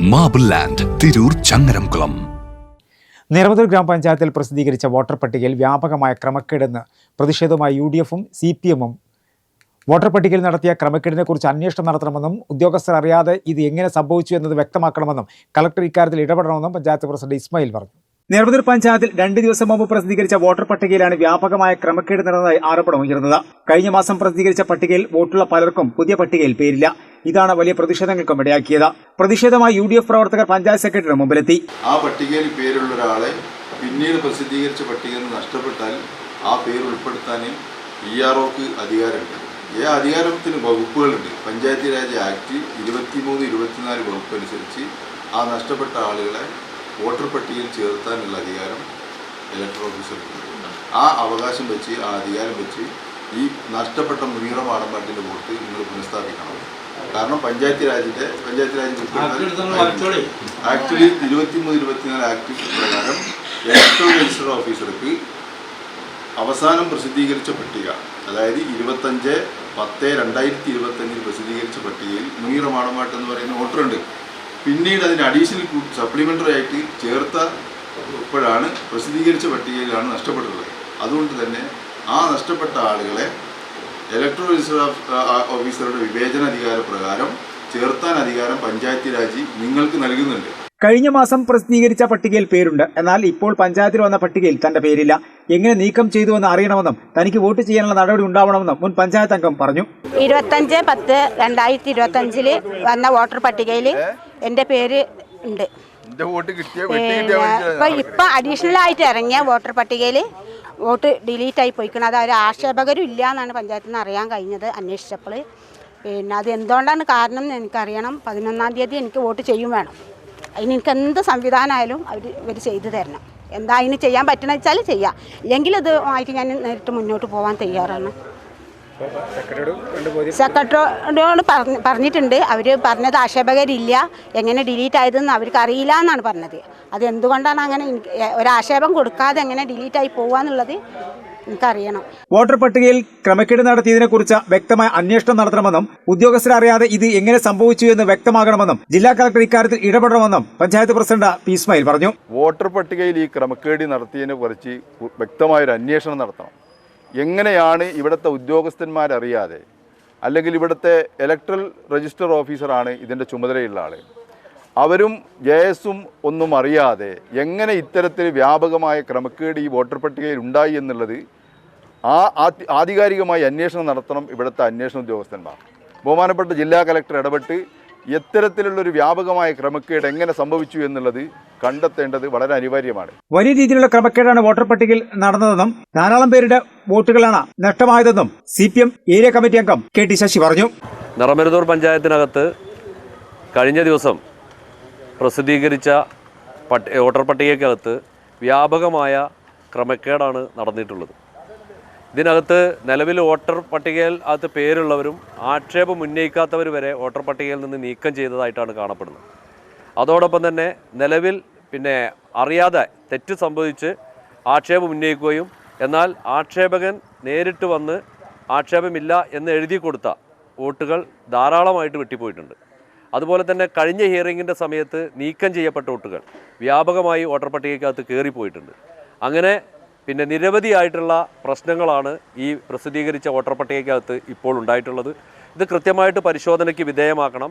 Marble land Tirur Changaramkulam നിരവധി ഗ്രാമപഞ്ചായത്തിൽ പ്രസിദ്ധീകരിച്ച വോട്ടർ പട്ടികയിൽ വ്യാപകമായ ക്രമക്കേടെന്ന് പ്രതിഷേധവുമായി യു ഡി എഫും സി പി എമ്മും വോട്ടർ പട്ടികയിൽ നടത്തിയ ക്രമക്കേടിനെക്കുറിച്ച് അന്വേഷണം നടത്തണമെന്നും ഉദ്യോഗസ്ഥർ അറിയാതെ ഇത് എങ്ങനെ സംഭവിച്ചു എന്നത് വ്യക്തമാക്കണമെന്നും കളക്ടർ ഇക്കാര്യത്തിൽ ഇടപെടണമെന്നും പഞ്ചായത്ത് പ്രസിഡന്റ് ഇസ്മായിൽ പറഞ്ഞു. നിരവധി പഞ്ചായത്തിൽ രണ്ട് ദിവസം മുമ്പ് പ്രസിദ്ധീകരിച്ച വോട്ടർ പട്ടികയിലാണ് വ്യാപകമായ ക്രമക്കേട് നടന്നതായി ആരോപണം ഉയർന്നത്. കഴിഞ്ഞ മാസം പ്രസിദ്ധീകരിച്ച പട്ടികയിൽ വോട്ടുള്ള പലർക്കും പുതിയ പട്ടികയിൽ പേരില്ല. ഇതാണ് വലിയ പ്രതിഷേധങ്ങൾക്കും ഇടയാക്കിയത്. പ്രതിഷേധമായി യു പ്രവർത്തകർ പഞ്ചായത്ത് സെക്രട്ടറിയുടെ മുമ്പിലെത്തി. ആ പട്ടികയിൽ പേരുള്ള ഒരാളെ പിന്നീട് പ്രസിദ്ധീകരിച്ച പട്ടികയിൽ നിന്ന് നഷ്ടപ്പെട്ടാൽ ആ പേര് ഉൾപ്പെടുത്താൻ ഇ ആർ ഒക്ക് അധികാരമുണ്ട്. ഈ അധികാരത്തിന് വകുപ്പുകളുണ്ട്. പഞ്ചായത്ത് രാജ് ആക്ട് ഇരുപത്തിമൂന്ന് ഇരുപത്തിനാല് വകുപ്പ് അനുസരിച്ച് ആ നഷ്ടപ്പെട്ട ആളുകളെ വോട്ടർ പട്ടികയിൽ ചേർത്താനുള്ള അധികാരം ഇലക്ടർ ഓഫീസർക്ക് ആ അവകാശം വെച്ച് ആ അധികാരം വെച്ച് ഈ നഷ്ടപ്പെട്ട മുനീറ മാടമ്പാട്ടിന്റെ വോട്ട് നിങ്ങൾ പുനഃസ്ഥാപിക്കണം. കാരണം പഞ്ചായത്ത് രാജിന്റെ പഞ്ചായത്ത് രാജ് ആക്ച്വലി ഇരുപത്തിമൂന്ന് ഇരുപത്തിനാല് ആക്ട് പ്രകാരം ഇലക്ട്രൽ രജിസ്റ്റർ ഓഫീസർക്ക് അവസാനം പ്രസിദ്ധീകരിച്ച പട്ടിക അതായത് ഇരുപത്തഞ്ച് പത്ത് രണ്ടായിരത്തി ഇരുപത്തഞ്ചിൽ പ്രസിദ്ധീകരിച്ച പട്ടികയിൽ മുനീറ മാടമാട്ട് എന്ന് പറയുന്ന വോട്ടറുണ്ട് പിന്നീട് അതിന് അഡീഷണൽ സപ്ലിമെന്ററി ആയിട്ട് ചേർത്ത ഇപ്പോഴാണ് പ്രസിദ്ധീകരിച്ച പട്ടികയിലാണ് നഷ്ടപ്പെട്ടുള്ളത് അതുകൊണ്ട് തന്നെ ആ നഷ്ടപ്പെട്ട ആളുകളെ ഇലക്ട്രൽ രജിസ്റ്റർ ഓഫീസറുടെ വിവേചന പ്രകാരം ചേർത്താൻ അധികാരം പഞ്ചായത്ത് രാജ് നിങ്ങൾക്ക് നൽകുന്നുണ്ട്. കഴിഞ്ഞ മാസം പ്രസിദ്ധീകരിച്ച പട്ടികയിൽ പേരുണ്ട്. എന്നാൽ ഇപ്പോൾ പഞ്ചായത്തിൽ വന്ന പട്ടികയിൽ തന്റെ പേരില്ല. എങ്ങനെ നീക്കം ചെയ്തുവെന്ന് അറിയണമെന്നും തനിക്ക് വോട്ട് ചെയ്യാനുള്ള നടപടി ഉണ്ടാവണമെന്നും മുൻ പഞ്ചായത്ത് അംഗം പറഞ്ഞു. ഇരുപത്തഞ്ച് പത്ത് രണ്ടായിരത്തി ഇരുപത്തഞ്ചിൽ വന്ന വോട്ടർ പട്ടികയിൽ എന്റെ പേര് ഉണ്ട്. ഇപ്പൊ ഇപ്പൊ അഡീഷണൽ ആയിട്ട് ഇറങ്ങിയ വോട്ടർ പട്ടികയിൽ വോട്ട് ഡിലീറ്റ് ആയി പോയിക്കണം. അത് ഒരു ആക്ഷേപകരും ഇല്ല എന്നാണ് പഞ്ചായത്തിൽ നിന്ന് അറിയാൻ കഴിഞ്ഞത് അന്വേഷിച്ചപ്പോൾ. പിന്നെ അത് എന്തുകൊണ്ടാണ് കാരണം എന്ന് എനിക്കറിയണം. പതിനൊന്നാം തീയതി എനിക്ക് വോട്ട് ചെയ്യും വേണം. അതിന് എനിക്ക് എന്ത് സംവിധാനമായാലും അവർ ഇവർ ചെയ്തു തരണം. എന്താ അതിന് ചെയ്യാൻ പറ്റണ വെച്ചാൽ ചെയ്യാം. ഇല്ലെങ്കിൽ അത് ആയിട്ട് ഞാൻ നേരിട്ട് മുന്നോട്ട് പോകാൻ തയ്യാറാണ്. സെക്രട്ടറിയോട് പറഞ്ഞ് പറഞ്ഞിട്ടുണ്ട്. അവർ പറഞ്ഞത് ആക്ഷേപകരില്ല. എങ്ങനെ ഡിലീറ്റ് ആയതെന്ന് അവർക്ക് അറിയില്ല എന്നാണ് പറഞ്ഞത്. അത് എന്തുകൊണ്ടാണ് അങ്ങനെ ഒരാക്ഷേപം കൊടുക്കാതെ എങ്ങനെ ഡിലീറ്റായി പോകുക പോവാന്നുള്ളത് എനിക്കറിയണം. വോട്ടർ പട്ടികയിൽ ക്രമക്കേട് നടത്തിയതിനെക്കുറിച്ച് വ്യക്തമായ അന്വേഷണം നടത്തണമെന്നും ഉദ്യോഗസ്ഥരെ അറിയാതെ ഇത് എങ്ങനെ സംഭവിച്ചു എന്ന് വ്യക്തമാകണമെന്നും ജില്ലാ കളക്ടർ ഇക്കാര്യത്തിൽ ഇടപെടണമെന്നും പഞ്ചായത്ത് പ്രസിഡന്റ് പി ഇസ്മായിൽ പറഞ്ഞു. വോട്ടർ പട്ടികയിൽ ഈ ക്രമക്കേട് നടത്തിയതിനെ കുറിച്ച് വ്യക്തമായൊരു അന്വേഷണം നടത്തണം. എങ്ങനെയാണ് ഇവിടുത്തെ ഉദ്യോഗസ്ഥന്മാരറിയാതെ അല്ലെങ്കിൽ ഇവിടുത്തെ ഇലക്ട്രൽ രജിസ്റ്റർ ഓഫീസറാണ് ഇതിന്റെ ചുമതലയുള്ള ആൾ അവരും ജെ എസും ഒന്നും അറിയാതെ എങ്ങനെ ഇത്തരത്തിൽ വ്യാപകമായ ക്രമക്കേട് ഈ വോട്ടർ പട്ടികയിൽ ഉണ്ടായി എന്നുള്ളത് ആ ആധികാരികമായി അന്വേഷണം നടത്തണം ഇവിടുത്തെ അന്വേഷണ ഉദ്യോഗസ്ഥന്മാർ. ബഹുമാനപ്പെട്ട ജില്ലാ കലക്ടർ ഇടപെട്ട് ഇത്തരത്തിലുള്ളൊരു വ്യാപകമായ ക്രമക്കേട് എങ്ങനെ സംഭവിച്ചു എന്നുള്ളത് കണ്ടെത്തേണ്ടത് വളരെ അനിവാര്യമാണ്. വലിയ രീതിയിലുള്ള ക്രമക്കേടാണ് വോട്ടർ പട്ടികയിൽ നടന്നതെന്നും ധാരാളം പേരുടെ വോട്ടുകളാണ് നഷ്ടമായതെന്നും C P M area committee അംഗം കെ ടി ശശി പറഞ്ഞു. നിറമരുതൂർ പഞ്ചായത്തിനകത്ത് കഴിഞ്ഞ ദിവസം പ്രസിദ്ധീകരിച്ച പട്ടി വോട്ടർ പട്ടികയ്ക്കകത്ത് വ്യാപകമായ ക്രമക്കേടാണ് നടന്നിട്ടുള്ളത്. ഇതിനകത്ത് നിലവിൽ വോട്ടർ പട്ടികയിൽ അകത്ത് പേരുള്ളവരും ആക്ഷേപം ഉന്നയിക്കാത്തവർ വരെ വോട്ടർ പട്ടികയിൽ നിന്ന് നീക്കം ചെയ്തതായിട്ടാണ് കാണപ്പെടുന്നത്. അതോടൊപ്പം തന്നെ നിലവിൽ പിന്നെ അറിയാതെ തെറ്റ് സംഭവിച്ച് ആക്ഷേപം ഉന്നയിക്കുകയും എന്നാൽ ആക്ഷേപകൻ നേരിട്ട് വന്ന് ആക്ഷേപമില്ല എന്ന് എഴുതി കൊടുത്ത വോട്ടുകൾ ധാരാളമായിട്ട് വെട്ടിപ്പോയിട്ടുണ്ട്. അതുപോലെ തന്നെ കഴിഞ്ഞ ഹിയറിങ്ങിന്റെ സമയത്ത് നീക്കം ചെയ്യപ്പെട്ട വോട്ടുകൾ വ്യാപകമായി വോട്ടർ പട്ടികയ്ക്കകത്ത് കയറിപ്പോയിട്ടുണ്ട് അങ്ങനെ പിന്നെ നിരവധിയായിട്ടുള്ള പ്രശ്നങ്ങളാണ് ഈ പ്രസിദ്ധീകരിച്ച വോട്ടർ പട്ടികയ്ക്കകത്ത് ഇപ്പോൾ ഉണ്ടായിട്ടുള്ളത്. ഇത് കൃത്യമായിട്ട് പരിശോധനയ്ക്ക് വിധേയമാക്കണം.